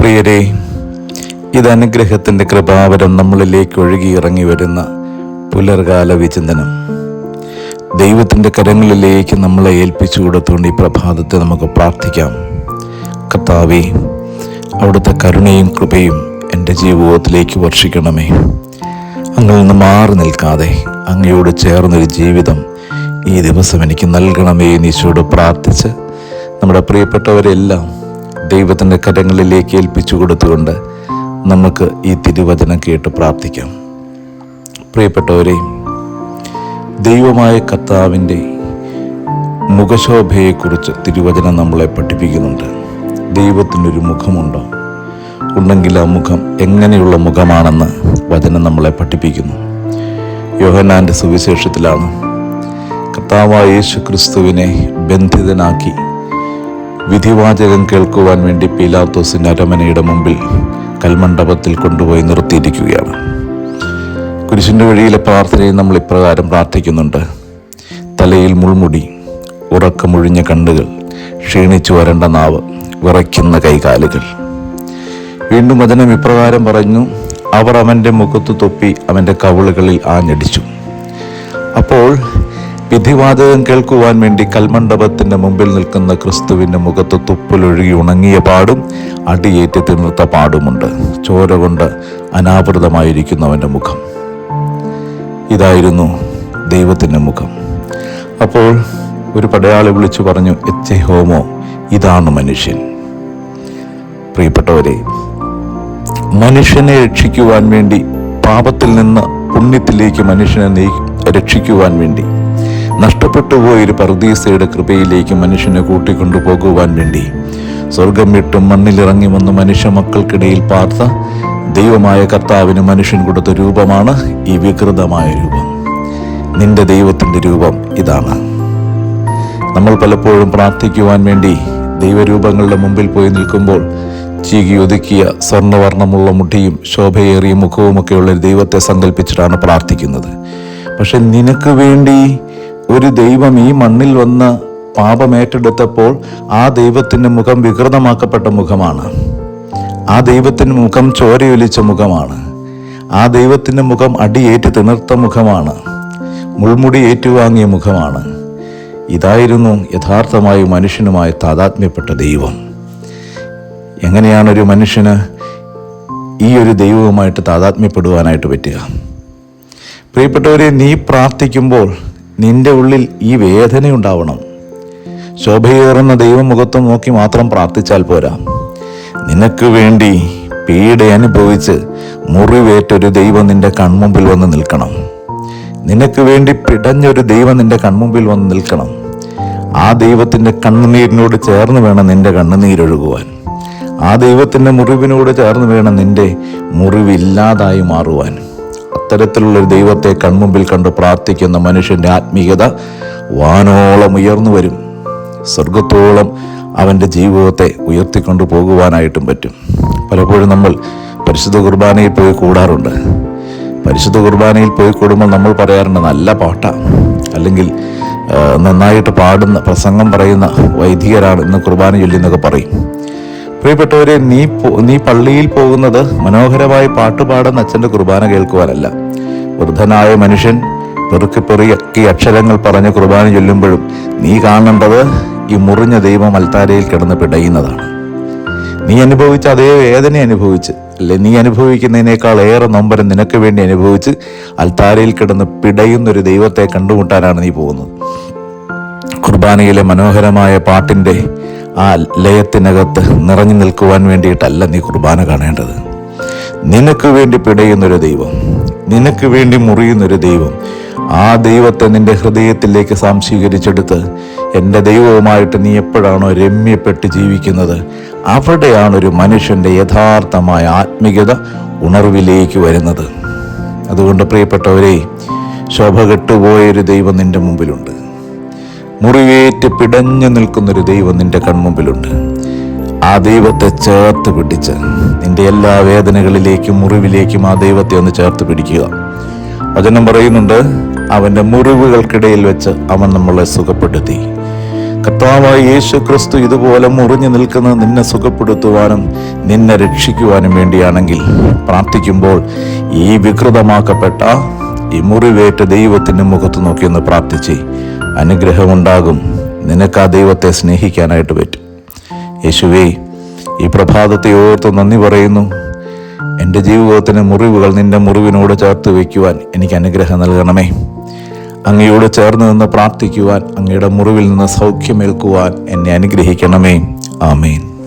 പ്രിയരെ ഇത് അനുഗ്രഹത്തിന്റെ കൃപാവരം നമ്മളിലേക്ക് ഒഴുകി ഇറങ്ങി വരുന്ന പുലർകാല വിചിന്തനം. ദൈവത്തിന്റെ കരങ്ങളിലേക്ക് നമ്മളെ ഏൽപ്പിച്ചു കൊടുത്തുകൊണ്ട് ഈ പ്രഭാതത്തെ നമുക്ക് പ്രാർത്ഥിക്കാം. കർത്താവേ അവിടുത്തെ കരുണയും കൃപയും എന്റെ ജീവിതത്തിലേക്ക് വർഷിക്കണമേ. അങ്ങിൽ നിന്ന് മാറി നിൽക്കാതെ അങ്ങയോട് ചേർന്നൊരു ജീവിതം ഈ ദിവസം എനിക്ക് നൽകണമേ എന്ന് പ്രാർത്ഥിച്ച് നമ്മുടെ പ്രിയപ്പെട്ടവരെല്ലാം ദൈവത്തിന്റെ കരങ്ങളിലേക്ക് ഏൽപ്പിച്ചു കൊടുത്തുകൊണ്ട് നമുക്ക് ഈ തിരുവചനം കേട്ട് പ്രാർത്ഥിക്കാം. പ്രിയപ്പെട്ടവരെ ദൈവമായ കർത്താവിന്റെ മുഖശോഭയെക്കുറിച്ച് തിരുവചനം നമ്മളെ പഠിപ്പിക്കുന്നുണ്ട്. ദൈവത്തിനൊരു മുഖമുണ്ടോ? ഉണ്ടെങ്കിൽ ആ മുഖം എങ്ങനെയുള്ള മുഖമാണെന്ന് വചനം നമ്മളെ പഠിപ്പിക്കുന്നു. യോഹനാന്റെ സുവിശേഷത്തിലാണ് കർത്താവായ യേശു ക്രിസ്തുവിനെ ബന്ധിതനാക്കി വിധിവാചകം കേൾക്കുവാൻ വേണ്ടി പീലാത്തോസിന്റെ അരമനയുടെ മുമ്പിൽ കൽമണ്ഡപത്തിൽ കൊണ്ടുപോയി നിർത്തിയിരിക്കുകയാണ്. കുരിശിന്റെ വഴിയിലെ പ്രാർത്ഥനയിൽ നമ്മൾ ഇപ്രകാരം പ്രാർത്ഥിക്കുന്നുണ്ട്. തലയിൽ മുൾമുടി ഉറക്കമൊഴിഞ്ഞ കണ്ണുകൾ ക്ഷീണിച്ചു വരേണ്ട നാവ് വിറയ്ക്കുന്ന കൈകാലുകൾ. വീണ്ടും വചനം ഇപ്രകാരം പറഞ്ഞു അവർ അവന്റെ മുഖത്ത് തൊപ്പി അവന്റെ കവിളുകളിൽ ആഞ്ഞടിച്ചു. അപ്പോൾ വിധിവാചകം കേൾക്കുവാൻ വേണ്ടി കൽമണ്ഡപത്തിന്റെ മുമ്പിൽ നിൽക്കുന്ന ക്രിസ്തുവിന്റെ മുഖത്ത് തുപ്പിലൊഴുകി ഉണങ്ങിയ പാടും അടിയേറ്റ് തിമിർത്ത പാടുമുണ്ട്. ചോര കൊണ്ട് അനാവൃതമായിരിക്കുന്നവന്റെ മുഖം. ഇതായിരുന്നു ദൈവത്തിന്റെ മുഖം. അപ്പോൾ ഒരു പടയാളി വിളിച്ചു പറഞ്ഞു എച്ച് ഹോമോ ഇതാണ് മനുഷ്യൻ. പ്രിയപ്പെട്ടവരെ മനുഷ്യനെ രക്ഷിക്കുവാൻ വേണ്ടി പാപത്തിൽ നിന്ന് പുണ്യത്തിലേക്ക് മനുഷ്യനെ രക്ഷിക്കുവാൻ വേണ്ടി നഷ്ടപ്പെട്ടു പോയൊരു പർദീസയുടെ കൃപയിലേക്ക് മനുഷ്യനെ കൂട്ടിക്കൊണ്ടുപോകുവാൻ വേണ്ടി. സ്വർഗം വിട്ടും മണ്ണിലിറങ്ങി വന്ന് മനുഷ്യ മക്കൾക്കിടയിൽ പാർത്ത ദൈവമായ കർത്താവിന് മനുഷ്യൻ കൊടുത്ത രൂപമാണ് ഈ വികൃതമായ രൂപം. നിന്റെ ദൈവത്തിന്റെ രൂപം ഇതാണ്. നമ്മൾ പലപ്പോഴും പ്രാർത്ഥിക്കുവാൻ വേണ്ടി ദൈവരൂപങ്ങളുടെ മുമ്പിൽ പോയി നിൽക്കുമ്പോൾ ചീകി ഒതുക്കിയ സ്വർണവർണമുള്ള മുടിയും ശോഭയേറിയ മുഖവുമൊക്കെയുള്ള ദൈവത്തെ സങ്കല്പിച്ചിട്ടാണ് പ്രാർത്ഥിക്കുന്നത്. പക്ഷെ നിനക്ക് വേണ്ടി ഒരു ദൈവം ഈ മണ്ണിൽ വന്ന് പാപമേറ്റെടുത്തപ്പോൾ ആ ദൈവത്തിന്റെ മുഖം വികൃതമാക്കപ്പെട്ട മുഖമാണ്. ആ ദൈവത്തിന്റെ മുഖം ചോരയൊലിച്ച മുഖമാണ്. ആ ദൈവത്തിന്റെ മുഖം അടിയേറ്റ് തിണർത്ത മുഖമാണ്. മുൾമുടി ഏറ്റുവാങ്ങിയ മുഖമാണ്. ഇതായിരുന്നു യഥാർത്ഥമായി മനുഷ്യനുമായി താതാത്മ്യപ്പെട്ട ദൈവം. എങ്ങനെയാണ് ഒരു മനുഷ്യന് ഈ ഒരു ദൈവവുമായിട്ട് താതാത്മ്യപ്പെടുവാനായിട്ട് പറ്റുക? പ്രിയപ്പെട്ടവരെ നീ പ്രാർത്ഥിക്കുമ്പോൾ നിന്റെ ഉള്ളിൽ ഈ വേദനയുണ്ടാവണം. ശോഭയേറുന്ന ദൈവമുഖത്ത് നോക്കി മാത്രം പ്രാർത്ഥിച്ചാൽ പോരാ. നിനക്ക് വേണ്ടി പീഡ അനുഭവിച്ച് മുറിവേറ്റൊരു ദൈവം നിന്റെ കൺമുമ്പിൽ വന്ന് നിൽക്കണം. നിനക്ക് വേണ്ടി പിടഞ്ഞൊരു ദൈവം നിന്റെ കൺമുമ്പിൽ വന്ന് നിൽക്കണം. ആ ദൈവത്തിന്റെ കണ്ണുനീരിനോട് ചേർന്ന് വേണം നിന്റെ കണ്ണുനീരൊഴുകുവാൻ. ആ ദൈവത്തിന്റെ മുറിവിനോട് ചേർന്ന് വേണം നിന്റെ മുറിവില്ലാതായി മാറുവാൻ. അത്തരത്തിലുള്ളൊരു ദൈവത്തെ കൺമുമ്പിൽ കണ്ട് പ്രാർത്ഥിക്കുന്ന മനുഷ്യന്റെ ആത്മീയത വാനോളം ഉയർന്നു വരും. സ്വർഗത്തോളം അവന്റെ ജീവിതത്തെ ഉയർത്തിക്കൊണ്ടു പോകുവാനായിട്ടും പറ്റും. പലപ്പോഴും നമ്മൾ പരിശുദ്ധ കുർബാനയിൽ പോയി കൂടാറുണ്ട്. പരിശുദ്ധ കുർബാനയിൽ പോയി കൂടുമ്പോൾ നമ്മൾ പറയാറുണ്ട് നല്ല പാട്ടാണ് അല്ലെങ്കിൽ നന്നായിട്ട് പാടുന്ന പ്രസംഗം പറയുന്ന വൈദികരാണ് ഇന്ന് കുർബാന ചൊല്ലിന്നൊക്കെ പറയും. പ്രിയപ്പെട്ടവരെ നീ നീ പള്ളിയിൽ പോകുന്നത് മനോഹരമായി പാട്ടുപാടുന്ന അച്ഛന്റെ കുർബാന കേൾക്കുവാനല്ല. വൃദ്ധനായ മനുഷ്യൻ പെറുക്കി പെറുക്കി അക്ഷരങ്ങൾ പറഞ്ഞ് കുർബാന ചൊല്ലുമ്പോഴും നീ കാണേണ്ടത് ഈ മുറിഞ്ഞ ദൈവം അൽത്താരയിൽ കിടന്ന് പിടയുന്നതാണ്. നീ അനുഭവിച്ച അതേ വേദന അനുഭവിച്ച് അല്ലെ നീ അനുഭവിക്കുന്നതിനേക്കാൾ ഏറെ നൊമ്പരം നിനക്ക് വേണ്ടി അനുഭവിച്ച് അൽത്താരയിൽ കിടന്ന് പിടയുന്നൊരു ദൈവത്തെ കണ്ടുമുട്ടാനാണ് നീ പോകുന്നത്. കുർബാനയിലെ മനോഹരമായ പാട്ടിന്റെ ആ ലയത്തിനകത്ത് നിറഞ്ഞു നിൽക്കുവാൻ വേണ്ടിയിട്ടല്ല നീ കുർബാന കാണേണ്ടത്. നിനക്ക് വേണ്ടി പിടയുന്നൊരു ദൈവം നിനക്ക് വേണ്ടി മുറിയുന്നൊരു ദൈവം ആ ദൈവത്തെ നിന്റെ ഹൃദയത്തിലേക്ക് സാംശീകരിച്ചെടുത്ത് എന്റെ ദൈവവുമായിട്ട് നീ എപ്പോഴാണോ രമ്യപ്പെട്ട് ജീവിക്കുന്നത് അവിടെയാണ് ഒരു മനുഷ്യന്റെ യഥാർത്ഥമായ ആത്മീയത ഉണർവിലേക്ക് വരുന്നത്. അതുകൊണ്ട് പ്രിയപ്പെട്ടവരെ ശോഭ കെട്ടുപോയൊരു ദൈവം നിന്റെ മുമ്പിലുണ്ട്. മുറിവേറ്റ് പിടഞ്ഞു നിൽക്കുന്നൊരു ദൈവം നിന്റെ കൺമുമ്പിലുണ്ട്. ആ ദൈവത്തെ ചേർത്ത് പിടിച്ച് നിന്റെ എല്ലാ വേദനകളിലേക്കും മുറിവിലേക്കും ആ ദൈവത്തെ ഒന്ന് ചേർത്ത് പിടിക്കുക. വചനം പറയുന്നുണ്ട് അവന്റെ മുറിവുകൾക്കിടയിൽ വെച്ച് അവൻ നമ്മളെ സുഖപ്പെടുത്തി. കർത്താവായ യേശു ക്രിസ്തു ഇതുപോലെ മുറിഞ്ഞു നിൽക്കുന്നത് നിന്നെ സുഖപ്പെടുത്തുവാനും നിന്നെ രക്ഷിക്കുവാനും വേണ്ടിയാണെങ്കിൽ പ്രാർത്ഥിക്കുമ്പോൾ ഈ വികൃതമാക്കപ്പെട്ട ഈ മുറിവേറ്റ ദൈവത്തിന്റെ മുഖത്ത് നോക്കിയൊന്ന് പ്രാർത്ഥിച്ചേ. അനുഗ്രഹമുണ്ടാകും. നിനക്ക് ആ ദൈവത്തെ സ്നേഹിക്കാനായിട്ട് പറ്റും. യേശുവേ ഈ പ്രഭാതത്തെ ഓർത്ത് നന്ദി പറയുന്നു. എന്റെ ജീവിതത്തിന് മുറിവുകൾ നിന്റെ മുറിവിനോട് ചേർത്ത് വയ്ക്കുവാൻ എനിക്ക് അനുഗ്രഹം നൽകണമേ. അങ്ങയോട് ചേർന്ന് നിന്ന് പ്രാർത്ഥിക്കുവാൻ അങ്ങയുടെ മുറിവിൽ നിന്ന് സൗഖ്യമേൽക്കുവാൻ എന്നെ അനുഗ്രഹിക്കണമേ. ആമേൻ.